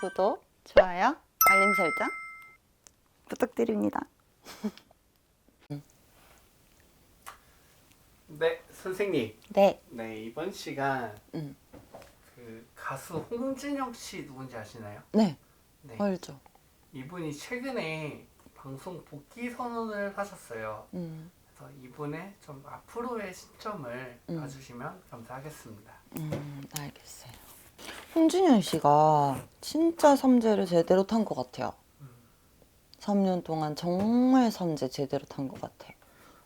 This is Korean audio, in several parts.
구독, 좋아요, 알림 설정 부탁드립니다. 네, 선생님. 네, 네, 이번 시간 음. 그 가수 홍진영 씨 누군지 아시나요? 네, 네. 알죠. 이분이 최근에 방송 복귀 선언을 하셨어요. 음, 그래서 이분의 좀 앞으로의 시점을 음. 봐주시면 감사하겠습니다. 음, 알겠어요. 홍준현 씨가 진짜 삼재를 제대로 탄 것 같아요. 음. 3년 동안 정말 삼재 제대로 탄 것 같아요.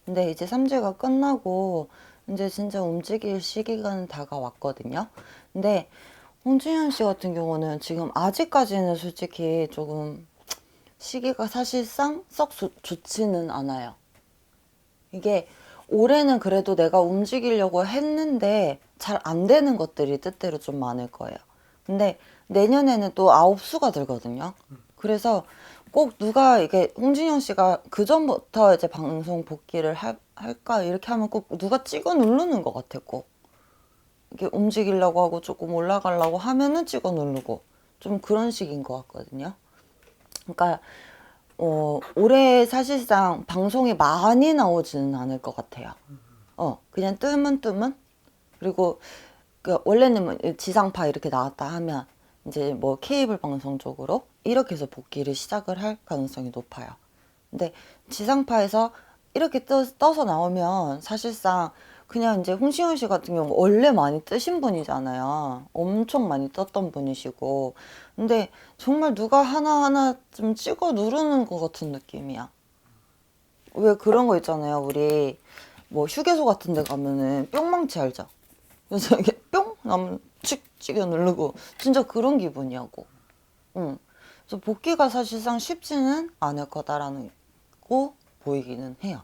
근데 이제 삼재가 끝나고 이제 진짜 움직일 시기가 다가왔거든요. 근데 홍준현 씨 같은 경우는 지금 아직까지는 솔직히 조금 시기가 사실상 썩 좋- 좋지는 않아요. 이게 올해는 그래도 내가 움직이려고 했는데 잘 안 되는 것들이 뜻대로 좀 많을 거예요. 근데 내년에는 또 아홉 수가 들거든요. 그래서 꼭 누가 이게 홍진영 씨가 그 전부터 이제 방송 복귀를 할, 할까 이렇게 하면 꼭 누가 찍어 누르는 것 같아 꼭 이게 움직이려고 하고 조금 올라가려고 하면은 찍어 누르고 좀 그런 식인 것 같거든요. 그러니까 어, 올해 사실상 방송이 많이 나오지는 않을 것 같아요. 어, 그냥 뜨문 뜨문 그리고 그 원래는 뭐 지상파 이렇게 나왔다 하면 이제 뭐 케이블 방송 쪽으로 이렇게 해서 복귀를 시작을 할 가능성이 높아요. 근데 지상파에서 이렇게 떠, 떠서 나오면 사실상 그냥 이제 홍시현 씨 같은 경우 원래 많이 뜨신 분이잖아요. 엄청 많이 떴던 분이시고. 근데 정말 누가 하나하나 좀 찍어 누르는 것 같은 느낌이야. 왜 그런 거 있잖아요. 우리 뭐 휴게소 같은 데 가면은 뿅망치 알죠? 그래서 이게 뿅 하면 칙 찍어 누르고 진짜 그런 기분이야고. 응. 그래서 복귀가 사실상 쉽지는 않을 거다라는 거 보이기는 해요.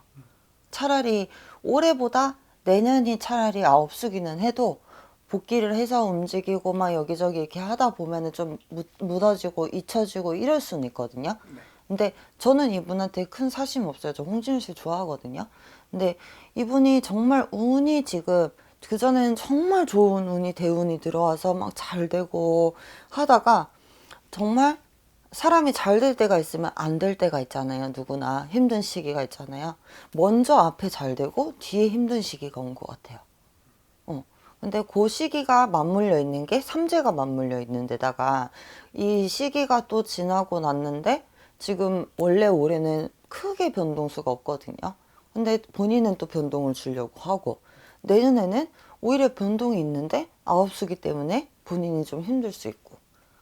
차라리 올해보다 내년이 차라리 아홉 수기는 해도 복귀를 해서 움직이고 막 여기저기 이렇게 하다 보면은 좀 묻, 묻어지고 잊혀지고 이럴 수는 있거든요. 네. 근데 저는 이분한테 큰 사심 없어요. 저 홍진우 씨 좋아하거든요. 근데 이분이 정말 운이 지금 그전에는 정말 좋은 운이 대운이 들어와서 막 잘 되고 하다가 정말 사람이 잘 될 때가 있으면 안 될 때가 있잖아요. 누구나 힘든 시기가 있잖아요. 먼저 앞에 잘 되고 뒤에 힘든 시기가 온 것 같아요. 어. 근데 그 시기가 맞물려 있는 게 삼재가 맞물려 있는 데다가 이 시기가 또 지나고 났는데 지금 원래 올해는 크게 변동수가 없거든요. 근데 본인은 또 변동을 주려고 하고 내년에는 오히려 변동이 있는데 아홉 수기 때문에 본인이 좀 힘들 수 있고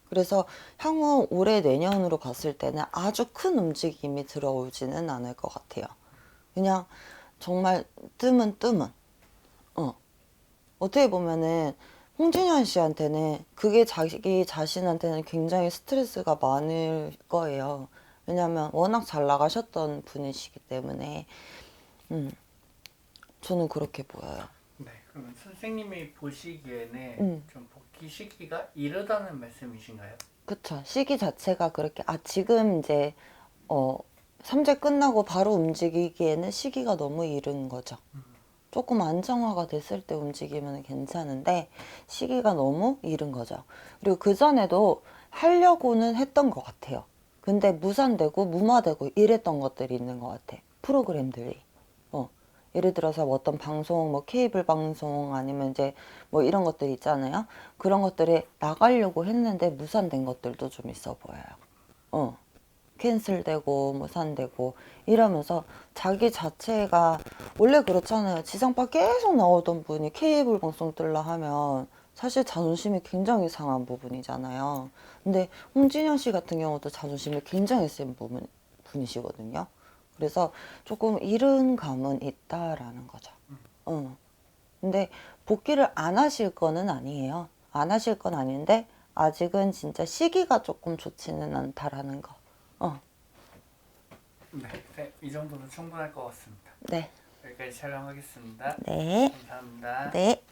그래서 향후 올해 내년으로 봤을 때는 아주 큰 움직임이 들어오지는 않을 것 같아요. 그냥 정말 뜸은 뜸은 어 어떻게 보면은 홍진현 씨한테는 그게 자기 자신한테는 굉장히 스트레스가 많을 거예요. 왜냐하면 워낙 잘 나가셨던 분이시기 때문에 음 저는 그렇게 보여요. 네, 그러면 선생님이 보시기에는 음. 좀 복귀 시기가 이르다는 말씀이신가요? 그쵸. 시기 자체가 그렇게, 아, 지금 이제, 어, 삼재 끝나고 바로 움직이기에는 시기가 너무 이른 거죠. 조금 안정화가 됐을 때 움직이면 괜찮은데, 시기가 너무 이른 거죠. 그리고 그전에도 하려고는 했던 것 같아요. 근데 무산되고 무마되고 이랬던 것들이 있는 것 같아. 프로그램들이. 어. 예를 들어서 뭐 어떤 방송, 뭐 케이블 방송 아니면 이제 뭐 이런 것들 있잖아요. 그런 것들이 나가려고 했는데 무산된 것들도 좀 있어 보여요. 어. 캔슬되고 무산되고 이러면서 자기 자체가 원래 그렇잖아요. 지상파 계속 나오던 분이 케이블 방송 뜰라 하면 사실 자존심이 굉장히 상한 부분이잖아요. 근데 홍진영 씨 같은 경우도 자존심이 굉장히 센 부분, 분이시거든요. 그래서 조금 이른 감은 있다라는 거죠. 어. 근데 복귀를 안 하실 거는 아니에요. 안 하실 건 아닌데 아직은 진짜 시기가 조금 좋지는 않다라는 거. 어. 네, 네, 이 정도면 충분할 것 같습니다. 네. 여기까지 촬영하겠습니다. 네. 감사합니다. 네.